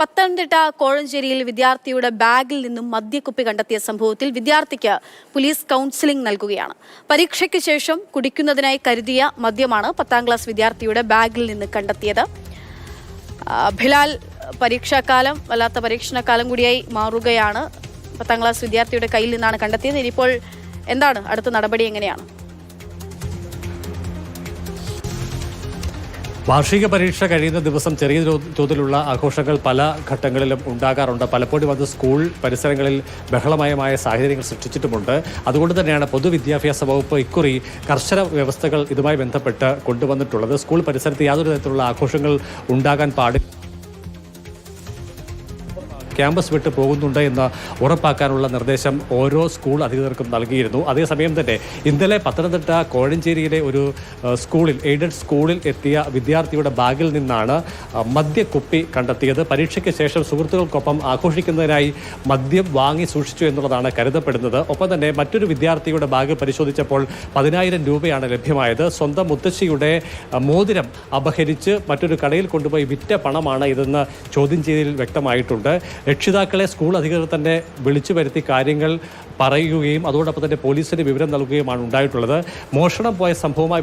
പത്തനംതിട്ട കോഴഞ്ചേരിയിൽ വിദ്യാർത്ഥിയുടെ ബാഗിൽ നിന്നും മദ്യക്കുപ്പി കണ്ടെത്തിയ സംഭവത്തിൽ വിദ്യാർത്ഥിക്ക് പോലീസ് കൗൺസിലിംഗ് നൽകുകയാണ്. പരീക്ഷയ്ക്ക് ശേഷം കുടിക്കുന്നതിനായി കരുതിയ മദ്യമാണ് പത്താം ക്ലാസ് വിദ്യാർത്ഥിയുടെ ബാഗിൽ നിന്ന് കണ്ടെത്തിയത്. ബിലാൽ പരീക്ഷാക്കാലം വല്ലാത്ത പരീക്ഷണക്കാലം കൂടിയായി മാറുകയാണ്. പത്താം ക്ലാസ് വിദ്യാർത്ഥിയുടെ കയ്യിൽ നിന്നാണ് കണ്ടെത്തിയത്. ഇനിയിപ്പോൾ എന്താണ്? അടുത്ത നടപടി എങ്ങനെയാണ്? വാർഷിക പരീക്ഷ കഴിയുന്ന ദിവസം ചെറിയ തോതിലുള്ള ആഘോഷങ്ങൾ പല ഘട്ടങ്ങളിലും ഉണ്ടാകാറുണ്ട്. പലപ്പോഴും അത് സ്കൂൾ പരിസരങ്ങളിൽ ബഹളമയമായ സാഹചര്യങ്ങൾ സൃഷ്ടിച്ചിട്ടുമുണ്ട്. അതുകൊണ്ട് തന്നെയാണ് പൊതുവിദ്യാഭ്യാസ വകുപ്പ് ഇക്കുറി കർശന വ്യവസ്ഥകൾ ഇതുമായി ബന്ധപ്പെട്ട് കൊണ്ടുവന്നിട്ടുള്ളത്. സ്കൂൾ പരിസരത്ത് യാതൊരു തരത്തിലുള്ള ആഘോഷങ്ങൾ ഉണ്ടാകാൻ പാടില്ല ക്യാമ്പസ് വിട്ട് പോകുന്നുണ്ട് എന്ന് ഉറപ്പാക്കാനുള്ള നിർദ്ദേശം ഓരോ സ്കൂൾ അധികൃതർക്കും നൽകിയിരുന്നു. അതേസമയം തന്നെ ഇന്നലെ പത്തനംതിട്ട കോഴഞ്ചേരിയിലെ ഒരു സ്കൂളിൽ എയ്ഡഡ് സ്കൂളിൽ എത്തിയ വിദ്യാർത്ഥിയുടെ ബാഗിൽ നിന്നാണ് മദ്യക്കുപ്പി കണ്ടെത്തിയത്. പരീക്ഷയ്ക്ക് ശേഷം സുഹൃത്തുക്കൾക്കൊപ്പം ആഘോഷിക്കുന്നതിനായി മദ്യം വാങ്ങി സൂക്ഷിച്ചു എന്നുള്ളതാണ് കരുതപ്പെടുന്നത്. ഒപ്പം തന്നെ മറ്റൊരു വിദ്യാർത്ഥിയുടെ ബാഗ് പരിശോധിച്ചപ്പോൾ പതിനായിരം രൂപയാണ് ലഭ്യമായത്. സ്വന്തം മുത്തശ്ശിയുടെ മോതിരം അപഹരിച്ച് മറ്റൊരു കടയിൽ കൊണ്ടുപോയി വിറ്റ പണമാണ് ഇതെന്ന് ചോദ്യം ചെയ്തതിൽ വ്യക്തമായിട്ടുണ്ട്. രക്ഷിതാക്കളെ സ്കൂൾ അധികൃതർ തന്നെ വിളിച്ചു വരുത്തി കാര്യങ്ങൾ പറയുകയും അതോടൊപ്പം തന്നെ പോലീസിന് വിവരം നൽകുകയുമാണ് ഉണ്ടായിട്ടുള്ളത്. മോഷണം പോയ സംഭവവുമായി